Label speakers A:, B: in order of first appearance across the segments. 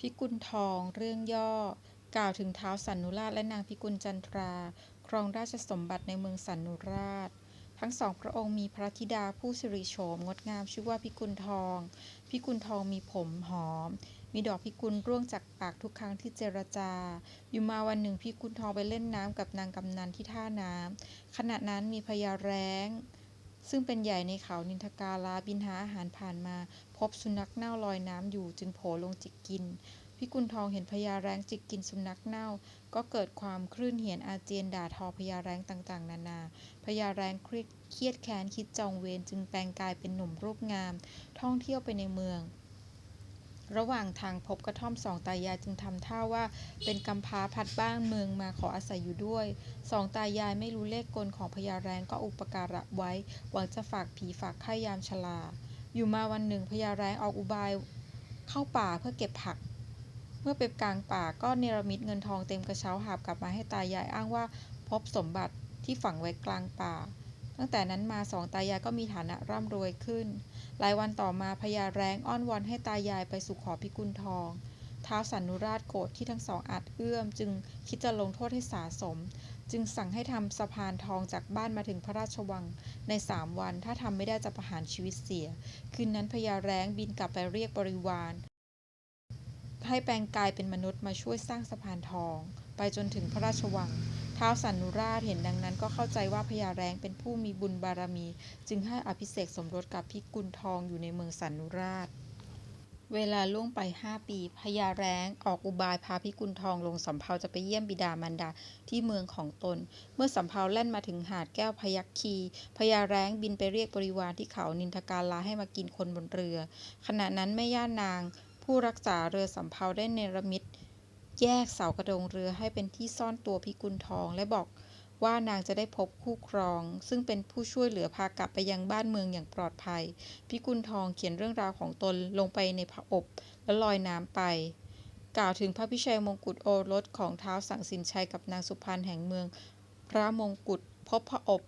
A: พิกุลทอง เรื่องย่อ กล่าวถึงท้าวสันนุราชและนางพิกุลจันทรา ครองราชสมบัติในเมืองสันนุราช ทั้งสองพระองค์มีพระธิดาผู้สิริโฉมงดงามชื่อว่าพิกุลทอง พิกุลทองมีผมหอม มีดอกพิกุลร่วงจากปากทุกครั้งที่เจรจา อยู่มาวันหนึ่งพิกุลทองไปเล่นน้ำกับนางกำนันที่ท่าน้ำขณะนั้นมีพญาแร้งซึ่งเป็นใหญ่ในเขานินทกาลาบินหาอาหารผ่านมา พบสุนัขเน่าลอยน้ำอยู่จึงโผลงจิกกิน พิกุลทองเห็นพญาแร้งจิกกินสุนัขเน่า ก็เกิดความคลื่นเหียนอาเจียนด่าทอพญาแร้งต่างๆ นานา พญาแร้งเครียดแค้นคิดจองเวรจึงแปลงกายเป็นหนุ่มรูปงาม ท่องเที่ยวไปในเมืองระหว่างทางพบกระท่อมสองตายายจึงทำท่าว่าเป็นกำพร้าพัดบ้านเมืองมาขออาศัยอยู่ด้วย สองตายายไม่รู้เลขกลของพญาแรงก็อุปการะไว้ หวังจะฝากผีฝากไข่ยามชรา อยู่มาวันหนึ่งพญาแรงออกอุบายเข้าป่าเพื่อเก็บผัก เมื่อไปกลางป่าก็เนรมิตเงินทองเต็มกระเช้าหาบกลับมาให้ตายายอ้างว่าพบสมบัติที่ฝังไว้กลางป่า ตั้งแต่นั้นมาสองตายายก็มีฐานะร่ำรวยขึ้น หลายวันต่อมาพญาแรงอ้อนวอนให้ตายายไปสู่ขอพิกุลทอง ท้าวสันนุราชโกรธที่ทั้งสองอาจเอื้อม จึงคิดจะลงโทษให้สาสม จึงสั่งให้ทำสะพานทองจากบ้านมาถึงพระราชวังในสามวัน ถ้าทำไม่ได้จะประหารชีวิตเสีย คืนนั้นพญาแร้งบินกลับไปเรียกบริวาร ให้แปลงกายเป็นมนุษย์มาช่วยสร้างสะพานทอง ไปจนถึงพระราชวังท้าวสันนุราชเห็นดังนั้นก็เข้าใจว่าพญาแรงเป็นผู้มีบุญบารมี จึงให้อภิเษกสมรสกับพิกุลทองอยู่ในเมืองสันนุราช เวลาล่วงไปห้าปีพญาแร้งออกอุบายพาพิกุลทองลงสำเภาจะไปเยี่ยมบิดามารดาที่เมืองของตน เมื่อสำเภาแล่นมาถึงหาดแก้วพยัคคีพญาแร้งบินไปเรียกบริวารที่เขานินทกาลาให้มากินคนบนเรือ ขณะนั้นแม่ย่านาง ผู้รักษาเรือสำเภาได้เนรมิตแยกเสากระโดงเรือให้เป็นที่ซ่อนตัวพิกุลทองและบอก ว่านางจะได้พบคู่ครอง ซึ่งเป็นผู้ช่วยเหลือพากลับไปยังบ้านเมืองอย่างปลอดภัย พิกุลทองเขียนเรื่องราวของตนลงไปในผอบ แล้วลอยน้ำไป กล่าวถึงพระพิชัยมงกุฎโอรสของท้าวสังสินชัยกับนางสุพรรณแห่งเมือง พระมงกุฎพบผอบ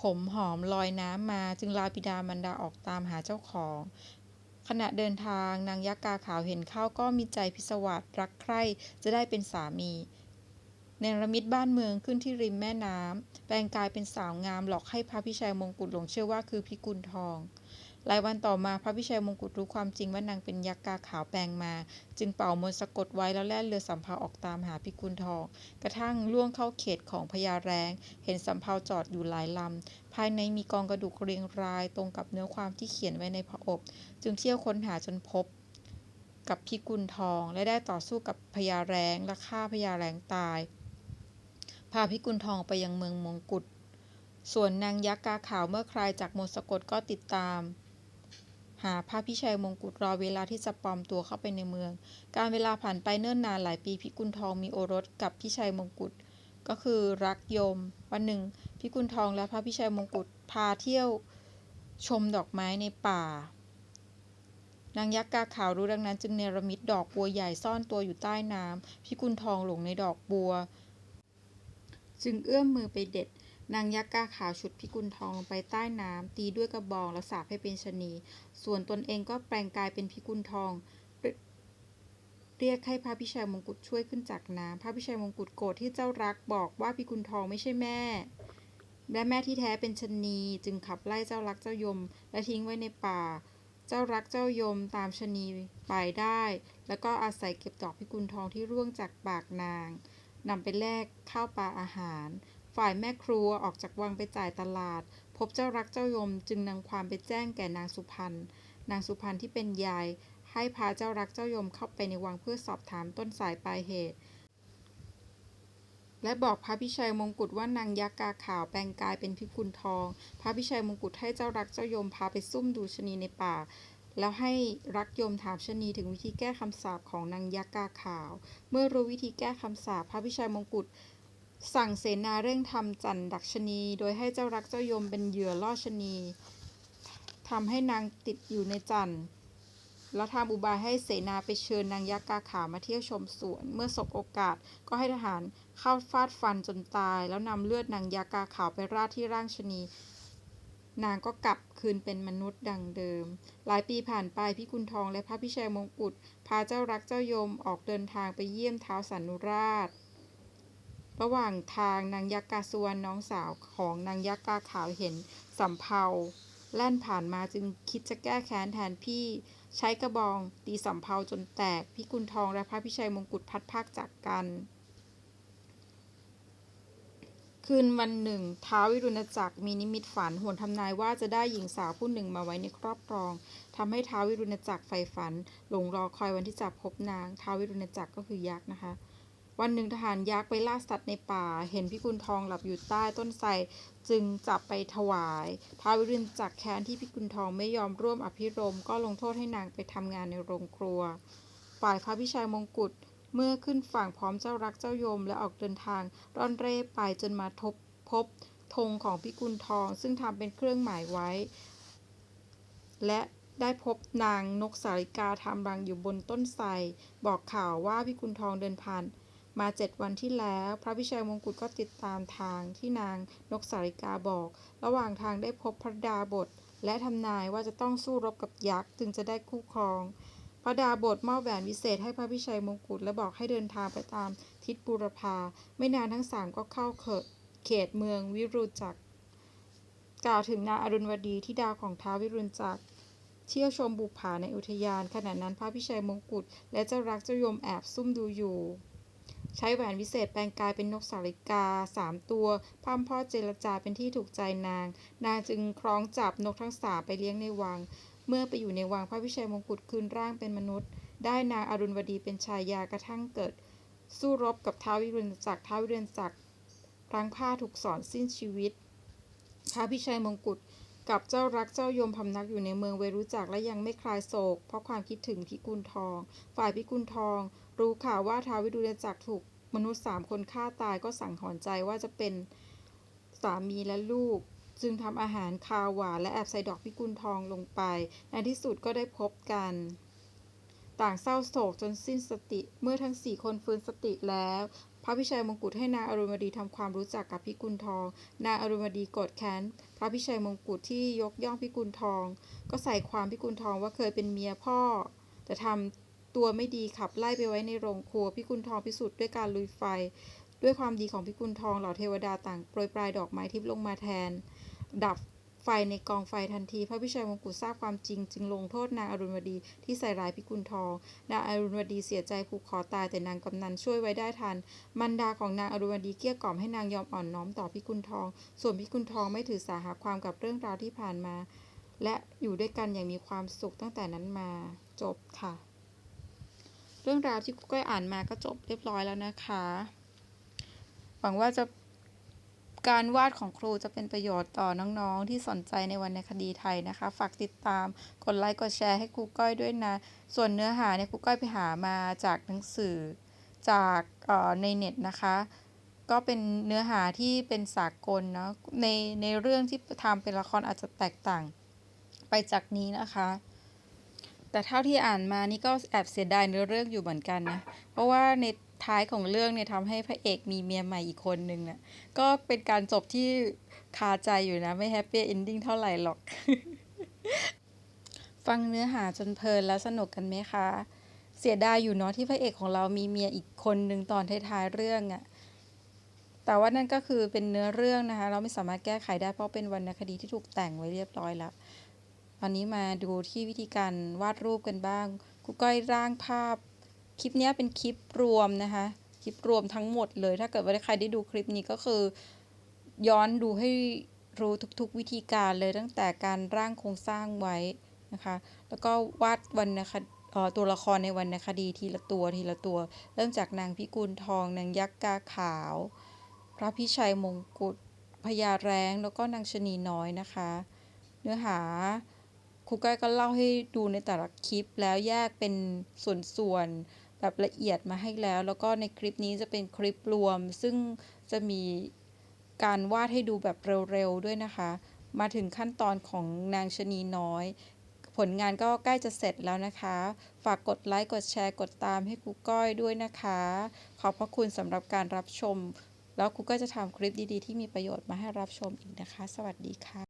A: ผมหอมลอยน้ำมาจึงลาบิดามารดาออกตามหาเจ้าของ ขณะเดินทางนางยักษ์กาขาวเห็นเข้าก็มีใจพิศวาสรักใคร่จะได้เป็นสามี เนรมิตบ้านเมืองขึ้นที่ริมแม่น้ำแปลงกายเป็นสาวงามหลอกให้พระพิชัยมงกุฎหลงเชื่อว่าคือพิกุลทองหลายวันต่อมาพระพิชัยมงกุฎรู้ความจริงว่านางเป็นยักษ์กาขาวแปลงมา จึงเป่ามนต์สะกดไว้แล้วแล่นเรือสำเภาออกตามหาพิกุลทอง กระทั่งล่วงเข้าเขตของพญาแรงเห็นสำเภาจอดอยู่หลายลำ ภายในมีกองกระดูกเรียงรายตรงกับเนื้อความที่เขียนไว้ในผอบ จึงเที่ยวค้นหาจนพบกับพิกุลทองและได้ต่อสู้กับพญาแรงและฆ่าพญาแรงตาย พาพิกุลทองไปยังเมืองมงกุฎ ส่วนนางยักษ์กาขาวเมื่อคลายจากมนต์สะกดก็ติดตาม หาพระพิชัยมงกุฎรอเวลาที่จะปลอมตัวเข้าไปในเมือง การเวลาผ่านไปเนิ่นนานหลายปีพิกุลทองมีโอรสกับพิชัยมงกุฎก็คือรักยม วันหนึ่งพิกุลทองและพระพิชัยมงกุฎพาเที่ยวชมดอกไม้ในป่า นางยักษ์กาขาวรู้ดังนั้นจึงเนรมิตดอกบัวใหญ่ซ่อนตัวอยู่ใต้น้ำพิกุลทองหลงในดอกบัว จึงเอื้อมมือไปเด็ด นางยักษ์กาขาวฉุดพิกุลทองลงไปใต้น้ำตีด้วยกระบองแล้วสาปให้เป็นชะนี ส่วนตนเองก็แปลงกายเป็นพิกุลทอง เรียกให้พระพิชัยมงกุฎช่วยขึ้นจากน้ำพระพิชัยมงกุฎโกรธที่เจ้ารักบอกว่าพิกุลทองไม่ใช่แม่และแม่ที่แท้เป็นชะนีจึงขับไล่เจ้ารักเจ้ายม และทิ้งไว้ในป่า เจ้ารักเจ้ายมตามชะนีไปได้ แล้วก็อาศัยเก็บดอกพิกุลทองที่ร่วงจากปากนาง นำไปแลกข้าวปลาอาหาร ฝ่ายแม่ครัวออกจากวังไปจ่ายตลาด พบเจ้ารักเจ้ายมจึงนำความไปแจ้งแก่นางสุพรรณ นางสุพรรณที่เป็นยาย ให้พาเจ้ารักเจ้ายมเข้าไปในวังเพื่อสอบถามต้นสายปลายเหตุ และบอกพระพิชัยมงกุฎว่านางยักษ์กาขาวแปลงกายเป็นพิกุลทอง พระพิชัยมงกุฎให้เจ้ารักเจ้ายมพาไปซุ่มดูชนีในป่า แล้วให้รักยมถามชนีถึงวิธีแก้คำสาปของนางยักษ์กาขาว เมื่อรู้วิธีแก้คำสาปพระพิชัยมงกุฎสั่งเสนาเร่งทำจันดักชนี โดยให้เจ้ารักเจ้ายมเป็นเหยื่อล่อชนีทำให้นางติดอยู่ในจันแล้วทำอุบายให้เสนาไปเชิญนางยักษ์กาขาวมาเที่ยวชมสวน เมื่อสบโอกาสก็ให้ทหารเข้าฟาดฟันจนตาย แล้วนำเลือดนางยักษ์กาขาวไปราดที่ร่างชนี นางก็กลับคืนเป็นมนุษย์ดังเดิม หลายปีผ่านไปพิกุลทองและพระพิชัยมงกุฎพาเจ้ารักเจ้ายมออกเดินทางไปเยี่ยมท้าวสันนุราช ระหว่างทางนางยักษ์กาสวรรณน้องสาวของนางยักษ์กาขาวเห็นสำเภาแล่นผ่านมาจึงคิดจะแก้แค้นแทนพี่ ใช้กระบองตีสำเภาจนแตกพิกุลทองและพระพิชัยมงกุฎพัดภาคจากกัน คืนวันหนึ่งท้าววิรุณจักรมีนิมิตฝันโหนทำนายว่าจะได้หญิงสาวผู้หนึ่งมาไว้ในครอบครองทำให้ท้าววิรุณจักรใฝ่ฝัน หลงรอคอยวันที่จะพบนางท้าววิรุณจักรก็คือยักษ์นะคะ วันหนึ่งทหารยักษ์ไปล่าสัตว์ในป่า เห็นพิกุลทองหลับอยู่ใต้ต้นไทรจึงจับไปถวายท้าววิรุณจักรแค้นที่พิกุลทองไม่ยอมร่วมอภิรมก็ลงโทษให้นางไปทำงานในโรงครัว ฝ่ายพระพิชัยมงกุฎ เมื่อขึ้นฝั่งพร้อมเจ้ารักเจ้ายมและออกเดินทางร่อนเร่ไปจนมาทบพบธงของพิกุลทอง ซึ่งทำเป็นเครื่องหมายไว้ และได้พบนางนกสาริกาทำรังอยู่บนต้นไทรบอกข่าวว่าพิกุลทองเดินผ่านมาเจ็ดวันที่แล้ว พระพิชัยมงกุฎก็ติดตามทางที่นางนกสาริกาบอก ระหว่างทางได้พบพระดาบท และทำนายว่าจะต้องสู้รบกับยักษ์จึงจะได้คู่ครอง พระดาบทมอบแหวนวิเศษให้พระพิชัยมงกุฎและบอกให้เดินทางไปตามทิศบูรพา ไม่นานทั้งสามก็เข้าเขตเมืองวิรุจักกล่าวถึงนางอรุณวดีที่ดาวของท้าววิรุณจักเที่ยวชมบุปผาในอุทยาน ขณะนั้นพระพิชัยมงกุฎและเจ้ารักเจ้ายมแอบซุ่มดูอยู่ ใช้แหวนวิเศษแปลงกายเป็นนกสาริกาสามตัวพร่ำเพ่อเจรจาเป็นที่ถูกใจนาง นางจึงคล้องจับนกทั้งสามไปเลี้ยงในวัง เมื่อไปอยู่ในวังพระพิชัยมงกุฎคืนร่างเป็นมนุษย์ ได้นางอรุณวดีเป็นชายากระทั่งเกิด สู้รบกับท้าววิรุณจักรท้าววิรุณจักรพลังผ้าถูกสอนสิ้นชีวิต พระพิชัยมงกุฎกับเจ้ารักเจ้ายมพำนักอยู่ในเมืองเวรุจักและยังไม่คลายโศก เพราะความคิดถึงพิกุลทอง ฝ่ายพิกุลทอง รู้ข่าวว่าท้าววิรุณจักรถูกมนุษย์สามคนฆ่าตายก็สั่งหอนใจว่าจะเป็นสามีและลูก จึงทำอาหารคาวหวานและแอบใส่ดอกพิกุลทองลงไป ในที่สุดก็ได้พบกัน ต่างเศร้าโศกจนสิ้นสติ เมื่อทั้งสี่คนฟื้นสติแล้ว พระพิชัยมงกุฎให้นางอรุณดีทำความรู้จักกับพิกุลทอง นางอรุณดีโกรธแค้นพระพิชัยมงกุฎที่ยกย่องพิกุลทอง ก็ใส่ความพิกุลทองว่าเคยเป็นเมียพ่อ แต่ทำตัวไม่ดีขับไล่ไปไว้ในโรงครัวพิกุลทองพิสูจน์ด้วยการลุยไฟด้วยความดีของพิกุลทองเหล่าเทวดาต่างโปรยปลายดอกไม้ทิพย์ลงมาแทน ดับไฟในกองไฟทันที พระพิชัยมงกุฎทราบความจริง จึงลงโทษนางอรุณวดีที่ใส่ร้ายพิกุลทอง นางอรุณวดีเสียใจผูกคอตายแต่นางกำนันช่วยไว้ได้ทัน มันดาของนางอรุณวดีเกลี้ยกล่อมให้นางยอมอ่อนน้อมต่อพิกุลทอง ส่วนพิกุลทองไม่ถือสาหาความกับเรื่องราวที่ผ่านมา และอยู่ด้วยกันอย่างมีความสุขตั้งแต่นั้นมา จบค่ะ เรื่องราวที่กุ๊กก้อยอ่านมาก็จบเรียบร้อยแล้วนะคะ หวังว่าจะ การวาดของครูจะเป็นประโยชน์ต่อน้องๆ ที่สนใจในวรรณคดีไทยนะคะ ฝากติดตาม กดไลค์ กดแชร์ให้ครูก้อยด้วยนะ ส่วนเนื้อหาเนี่ยครูก้อยไปหามาจากหนังสือจากในเน็ตนะคะ ก็เป็นเนื้อหาที่เป็นสากลเนาะ ในในเรื่องที่ทำเป็นละครอาจจะแตกต่าง ไปจากนี้นะคะ แต่เท่าที่อ่านมานี่ก็แอบเสียดายเนื้อเรื่องอยู่เหมือนกันนะ เพราะว่าใน ท้ายของเรื่องเนี่ยทำให้พระเอกมีเมียใหม่อีกคนนึงเนี่ยก็เป็นการจบที่คาใจอยู่นะ ไม่แฮปปี้เอนดิ้งเท่าไหร่หรอก ฟังเนื้อหาจนเพลินแล้วสนุกกันไหมคะ เสียดายอยู่เนาะที่พระเอกของเรามีเมียอีกคนนึงตอนท้ายๆเรื่องอะ่ะแต่ว่านั่นก็คือเป็นเนื้อเรื่องนะคะ เราไม่สามารถแก้ไขได้เพราะเป็นวรรณคดีที่ถูกแต่งไว้เรียบร้อยแล้ว ตอนนี้มาดูที่วิธีการวาดรูปกันบ้างครูก้อยร่างภาพ คลิปนี้เป็นคลิปรวมนะคะ คลิปรวมทั้งหมดเลย ถ้าเกิดว่าใครได้ดูคลิปนี้ก็คือ ย้อนดูให้รู้ทุกๆวิธีการเลยตั้งแต่การร่างโครงสร้างไว้นะคะ แล้วก็วาดวรรณคดีตัวละครในวรรณคดีทีละตัวทีละตัว เริ่มจากนางพิกุลทองนางยักษ์กาขาว พระพิชัยมงกุฎพญาแร้งแล้วก็นางชนีน้อยนะคะ เนื้อหาครูก้อยก็เล่าให้ดูในแต่ละคลิปแล้วแยกเป็นส่วนๆ แบบละเอียดมาให้แล้ว แล้วก็ในคลิปนี้จะเป็นคลิปรวม ซึ่งจะมีการวาดให้ดูแบบเร็วๆด้วยนะคะ มาถึงขั้นตอนของนางชนีน้อย ผลงานก็ใกล้จะเสร็จแล้วนะคะ ฝากกดไลค์ กดแชร์ กดตามให้ครูก้อยด้วยนะคะ ขอบพระคุณสำหรับการรับชม แล้วครูก็จะทำคลิปดีๆ ที่มีประโยชน์มาให้รับชมอีกนะคะ สวัสดีค่ะ